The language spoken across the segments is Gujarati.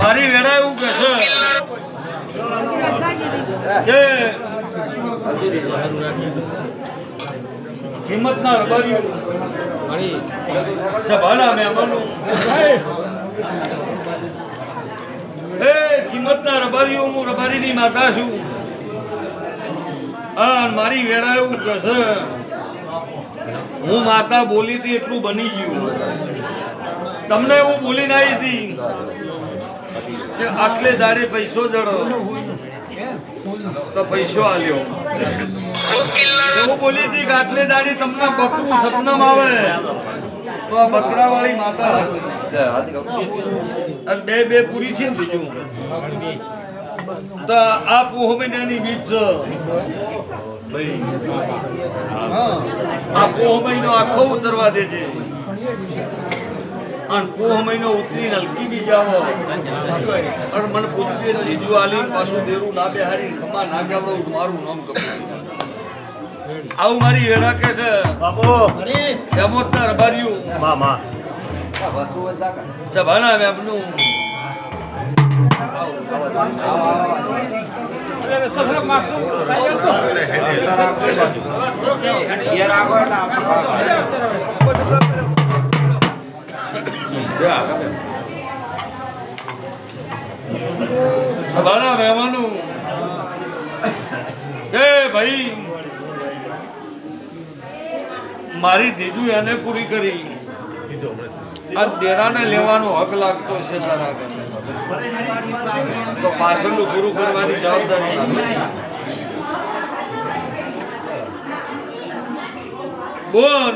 મારી વેળા એવું કે છે. હિંમત ના રબારીઓ. સભાના મહેમાનો. એ કિંમતના રબારીઓ, હું રબારીની માતા છું. હા મારી વેળા એવું કે છે. હું માતા બોલી હતી એટલું બની ગયું. તમને એવું બોલી નાઈ હતી. આટલે દાડે પૈસો જડો. તો પૈસો આલ્યો. એવું બોલી હતી કે આટલે દાડી તમને બકરું સપનામાં આવે. તો આ બકરાવાળી માતા અને બે બે પૂરી છે બીજું. તો આ પોહ બીજ છે. આ પોહ મહિનો આખો ઉતરવા દેજે. અને પોહ મહિનો ઉતરી હલકી બી જાવો અને મને પૂછશે ને લીધું આલી પાછું દેરું ના બેહારી ખમા ના ગાવો મારું નામ કહું આવું મારી હેરા કે છે. બાપુ. હેમોતના રબાર્યું મા મા. સભાના મેમનું સભાના મહેમાનું એ ભાઈ મારી દીજુ એને પૂરી કરી. આ ડેરાને લેવાનો હક લાગતો છે તારા. તો પાછળનું પૂરું કરવાની જવાબદારી. બોલ.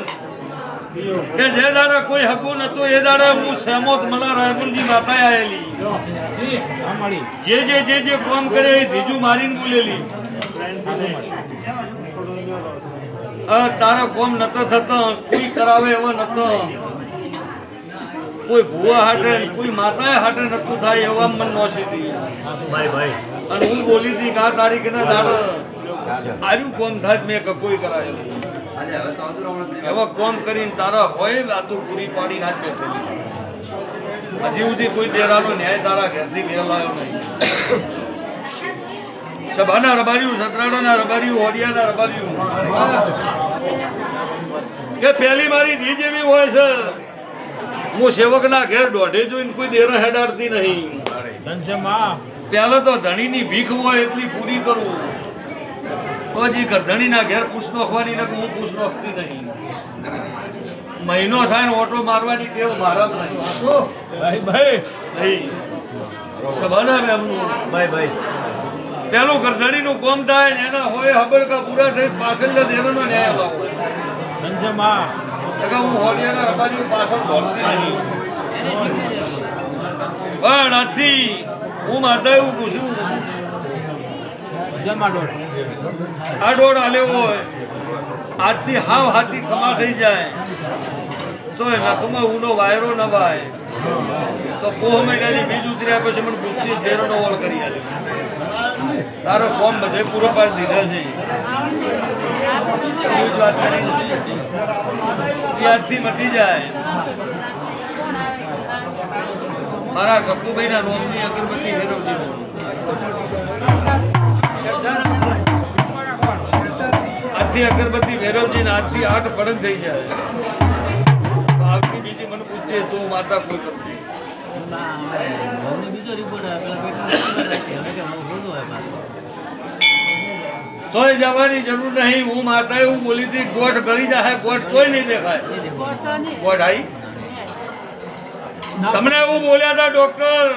કે જે દાડા કોઈ હકું નતું એ દાડા હું સહેમત મલા રાયપુરજી માતા આવેલી જે જે જે જે કોમ કરે એ ધીજું મારીને બોલેલી. તારા કોમ નતો થતો કોઈ કરાવે એવો નતો. કોઈ ભૂવા હાટે કોઈ માતાએ હાટે નતું થાય એવા મન નોસી હતી ભાઈ ભાઈ અને હું બોલી હતી કે આ તારીખના દાડો આર્યું કોમ થાય મેં કોઈ કરાયેલું. એવા કોમ કરીને તારા હોય આ તું પૂરી પાડીને હાથ બેઠેલી હજી સુધી કોઈ દેરાનો ન્યાય તારા ઘરથી મેળવાયો નહીં. સભાના રબાર્યું સતરાડાના રબાર્યું હોડિયાના રબાર્યું કે પેલી મારી ધી જેવી હોય છે. હું સેવકના ઘેર દોઢે જોઈને કોઈ દેર હેડાડતી નહીં. પહેલા તો ધણીની ભીખ હોય એટલી પૂરી કરું. પછી ગરધણીના ઘેર પૂછ નોખવાની ને હું પૂછ નોખતી નહીં. મહિનો થાય ને ઓટો મારવાની ટેવ મારા જ નહીં. ભાઈ ભાઈ નહીં. સભાના મેમનું ભાઈ ભાઈ. પેલું ગરધણીનું કોમ થાય ને એના હોય હબડકા પૂરા થઈ પાછળના દેવાનો ન્યાય લાવો એટલે હું હોલિયાના રબારી પાછળ દોડતી નહીં. પણ આજથી હું માતા એવું પૂછું દોડ આલ્યો હોય આજથી હાવ હાથી ખમા થઈ જાય. તો નખમાં ઊનો વાયરો ન વાય, તો પોહ મહિનાની બીજ ઉતર્યા પછી મને પૂછી ફેરનો ઓળ કરી આલ્યો તારો ફોર્મ બધે પૂરો પાડી દીધા છે. વાત કરી. આજથી મટી જાય. મારા કપુભાઈના નોમની અગરબત્તી ફેરવજી. આજથી અગરબત્તી ફેરવજી આજથી આઠ પડંગ થઈ જાય આવતી બીજી મને પૂછે તો માતા કોઈ કરતી? જવાની જરૂર નહીં, હું માતા એવું બોલી હતી, ગોઠ કરી જાય ગોઠ કોઈ નહીં દેખાય. ગોઠ આવી તમને એવું બોલ્યા હતા ડોક્ટર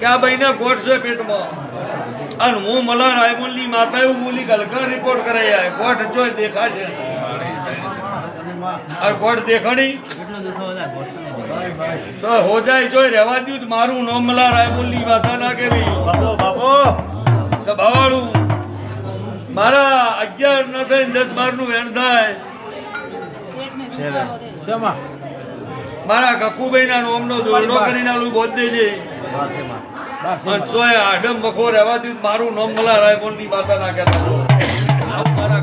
કે આ ભાઈને ગોઠ છે પેટમાં? અને હું મલા રાયમોલની માતા એવું બોલી હલકા રિપોર્ટ કરાઈ આવે ગોઠ જોઈ દેખાશે. અરે ગોઠ દેખાણી? તો હો જાય, જોઈ રહેવા દઉં મારું નોમ મલા રાયમોલની માતા ના કેવી બાપો સભાવાળું મારા અગિયાર ન થાય દસ બારનું વેણ થાય. મારા કકુભાઈ ના નોમનો દોરડો કરીને આલું બોધ દેજે. અને ચોય આડમ વખો મારું નામ મલા રાયમોલની માતા ના કહેતા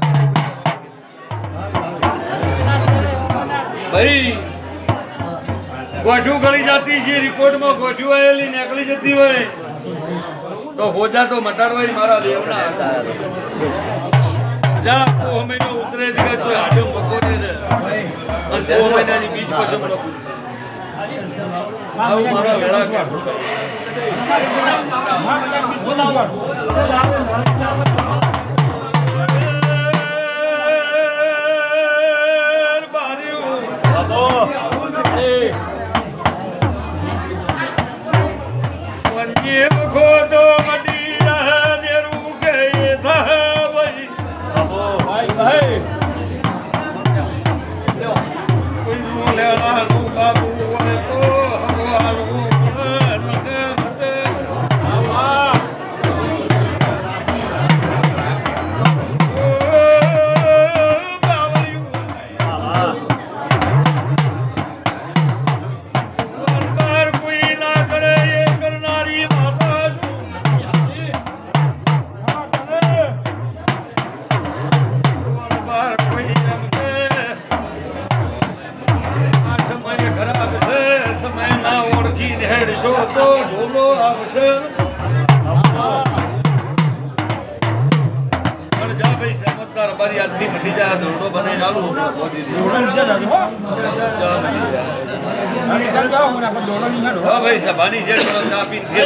ભાઈ ગોઠું ગળી જતી છે રિપોર્ટમાં આવેલી નીકળી જતી હોય. તો હોજા તો મટાડવાય મારા દેવના હતા જા પોહ મહિનો ઉતરે જ તો આડમ મકોરે રે મહિનાની બીજ લખું આવું મારા વેળા ઓળખી હેડશો તો ઢોલો આવશે. પણ જા ભાઈ સમજદાર બારી આજથી મટી જાય દોરડો. જા મટી હા. ભાઈ સભાની છે ચા પીને.